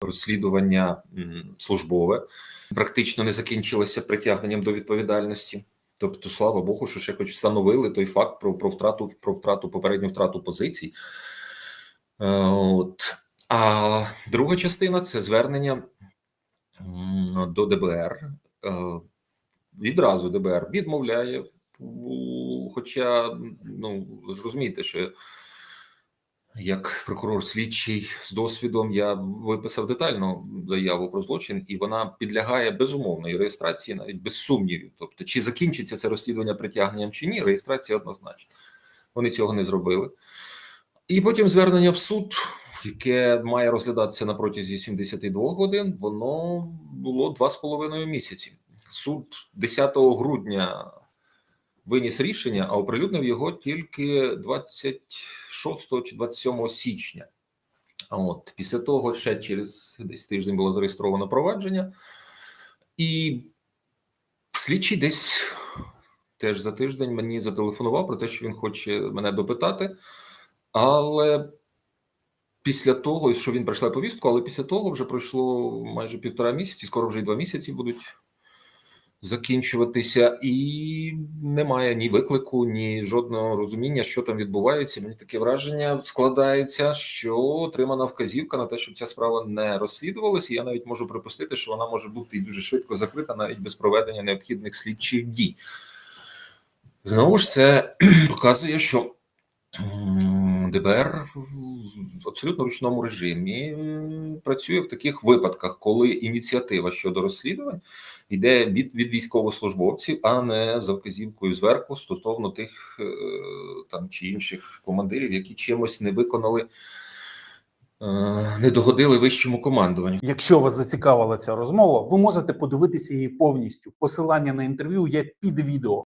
розслідування службове практично не закінчилося притягненням до відповідальності. Тобто, слава Богу, що ще хоч встановили той факт про, про втрату про втрату попередню втрату позицій. Е, От. А друга частина це звернення до ДБР. Е, Відразу ДБР відмовляє, хоча ну розумієте, що як прокурор слідчий з досвідом я виписав детальну заяву про злочин, і вона підлягає безумовної реєстрації, навіть без сумнівів. Тобто, чи закінчиться це розслідування притягненням чи ні, реєстрація однозначно. Вони цього не зробили. І потім звернення в суд, яке має розглядатися на протязі 72 годин, воно було два з половиною місяці. Суд 10 грудня виніс рішення, а оприлюднив його тільки 26 чи 27 січня. От після того ще через десь тиждень було зареєстровано провадження, і слідчий десь теж за тиждень мені зателефонував про те, що він хоче мене допитати. Але після того, що він прийшла повістку, але після того вже пройшло майже півтора місяці, скоро вже й два місяці будуть закінчуватися, і немає ні виклику, ні жодного розуміння, що там відбувається. Мені таке враження складається, що отримана вказівка на те, щоб ця справа не розслідувалася. Я навіть можу припустити, що вона може бути і дуже швидко закрита, навіть без проведення необхідних слідчих дій. Знову ж це показує, що ДБР в абсолютно ручному режимі працює в таких випадках, коли ініціатива щодо розслідувань йде від, від військовослужбовців, а не за вказівкою зверху стосовно тих е, там чи інших командирів, які чимось не виконали, е, не догодили вищому командуванню. Якщо вас зацікавила ця розмова, ви можете подивитися її повністю. Посилання на інтерв'ю є під відео.